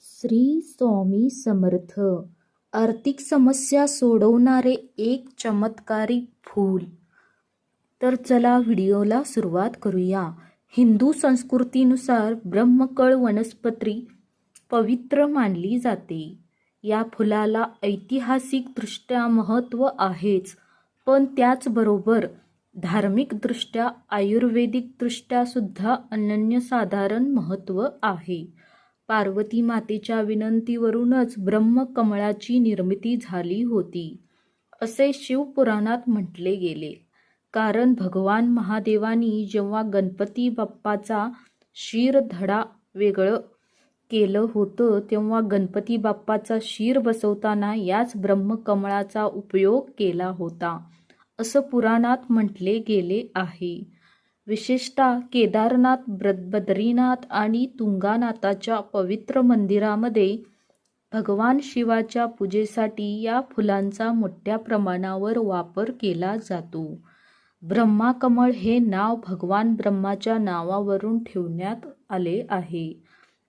श्री स्वामी समर्थ. आर्थिक समस्या सोडवणारे एक चमत्कारिक फूल. तर चला व्हिडिओला सुरुवात करूया. हिंदू संस्कृतीनुसार ब्रह्मकळ वनस्पती पवित्र मानली जाते. या फुलाला ऐतिहासिकदृष्ट्या महत्त्व आहेच पण त्याचबरोबर धार्मिकदृष्ट्या आयुर्वेदिकदृष्ट्या सुद्धा अनन्यसाधारण महत्त्व आहे. पार्वती मातेच्या विनंतीवरूनच ब्रह्मकमळाची निर्मिती झाली होती असे शिवपुराणात म्हटले गेले. कारण भगवान महादेवानी जेव्हा गणपती बाप्पाचा शिरधडा वेगळं केलं होतं तेव्हा गणपती बाप्पाचा शीर बसवताना याच ब्रह्मकमळाचा उपयोग केला होता असं पुराणात म्हटले गेले आहे. विशेषतः केदारनाथ ब्र बद्रीनाथ आणि तुंगानाथाच्या पवित्र मंदिरामध्ये भगवान शिवाच्या पूजेसाठी या फुलांचा मोठ्या प्रमाणावर वापर केला जातो. ब्रह्माकमळ हे नाव भगवान ब्रह्माच्या नावावरून ठेवण्यात आले आहे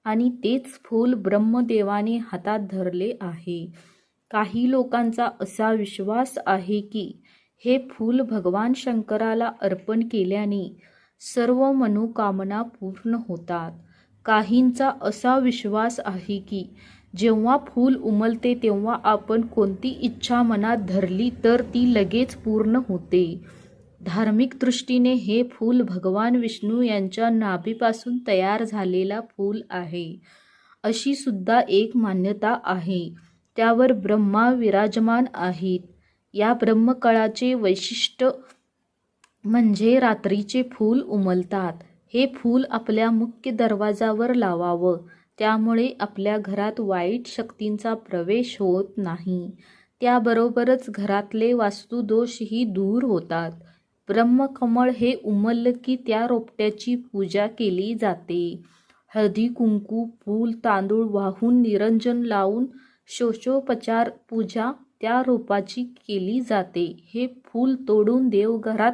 आणि तेच फूल ब्रह्मदेवाने हातात धरले आहे. काही लोकांचा असा विश्वास आहे की हे फूल भगवान शंकराला अर्पण केल्याने सर्व मनोकामना पूर्ण होतात. काहींचा असा विश्वास आहे की जेव्हा फूल उमलते तेव्हा आपण कोणती इच्छा मनात धरली तर ती लगेच पूर्ण होते. धार्मिक दृष्टीने हे फूल भगवान विष्णू यांच्या नाभीपासून तयार झालेला फूल आहे. अशी सुद्धा एक मान्यता आहे. त्यावर ब्रह्मा विराजमान आहेत. या ब्रह्मकळाचे वैशिष्ट्य म्हणजे रात्रीचे फूल उमलतात. हे फूल आपल्या मुख्य दरवाजावर लावावं. त्यामुळे आपल्या घरात वाईट शक्तींचा प्रवेश होत नाही. त्याबरोबरच घरातले वास्तुदोषही दूर होतात. ब्रह्मकमळ हे उमललं की त्या रोपट्याची पूजा केली जाते. हळदी कुंकू फूल तांदूळ वाहून निरंजन लावून शोषोपचार पूजा त्या रोपाची केली जाते. हे फूल तोडून देवघरात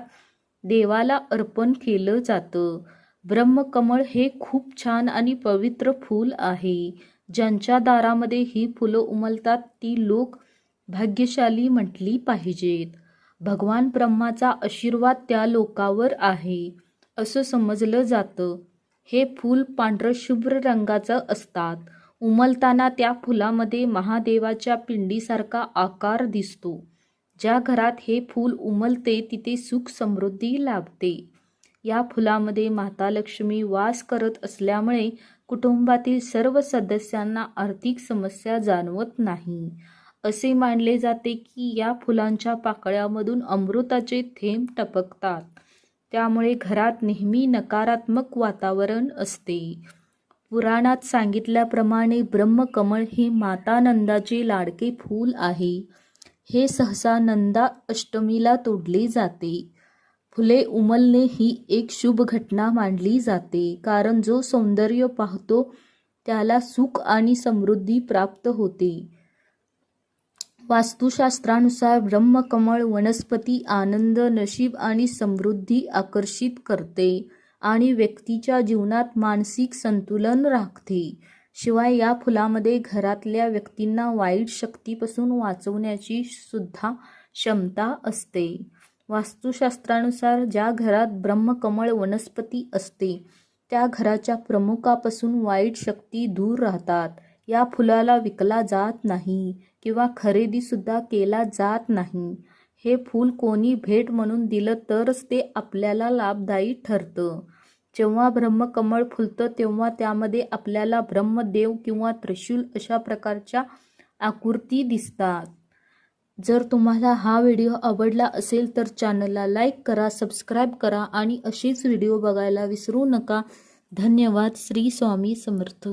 देवाला अर्पण केलं जातं. ब्रह्मकमळ हे खूप छान आणि पवित्र फूल आहे. ज्यांच्या दारामध्ये ही फुलं उमलतात ती लोक भाग्यशाली म्हटली पाहिजेत. भगवान ब्रह्माचा आशीर्वाद त्या लोकावर आहे. असं समजलं जातं. हे फूल पांढरं शुभ्र रंगाचं असतात. उमलताना त्या फुलामध्ये महादेवाच्या पिंडीसारखा आकार दिसतो. ज्या घरात हे फूल उमलते तिथे सुख समृद्धी लाभते. या फुलामध्ये माता लक्ष्मी वास करत असल्यामुळे कुटुंबातील सर्व सदस्यांना आर्थिक समस्या जाणवत नाही. असे मानले जाते की या फुलांच्या पाकळ्यामधून अमृताचे थेंब टपकतात. त्यामुळे घरात नेहमी नकारात्मक वातावरण असते. पुराणात सांगितल्याप्रमाणे ब्रह्मकमळ हे मातानंदाचे लाडके फूल आहे. हे सहसा नंदा अष्टमीला तोडले जाते. फुले उमलणे ही एक शुभ घटना मानली जाते. कारण जो सौंदर्य पाहतो त्याला सुख आणि समृद्धी प्राप्त होते. वास्तुशास्त्रानुसार ब्रह्मकमळ वनस्पती आनंद नशीब आणि समृद्धी आकर्षित करते. आणि व्यक्तीच्या जीवनात मानसिक संतुलन राखते. शिवाय या फुलामध्ये घरातल्या व्यक्तींना वाईट शक्तीपासून वाचवण्याची सुद्धा क्षमता असते. वास्तुशास्त्रानुसार ज्या घरात ब्रह्मकमळ वनस्पती असते त्या घराच्या प्रमुखापासून वाईट शक्ती दूर राहतात. या फुलाला विकला जात नाही किंवा खरेदीसुद्धा केला जात नाही. हे फूल कोणी भेट म्हणून दिलं तरच ते आपल्याला लाभदायी ठरतं. जेव्हा ब्रह्मकमळ फुलतं तेव्हा त्यामध्ये आपल्याला ब्रह्मदेव किंवा त्रिशूल अशा प्रकारच्या आकृती दिसतात. जर तुम्हाला हा व्हिडिओ आवडला असेल तर चॅनलला लाईक करा सबस्क्राईब करा आणि अशीच व्हिडिओ बघायला विसरू नका. धन्यवाद. श्री स्वामी समर्थ.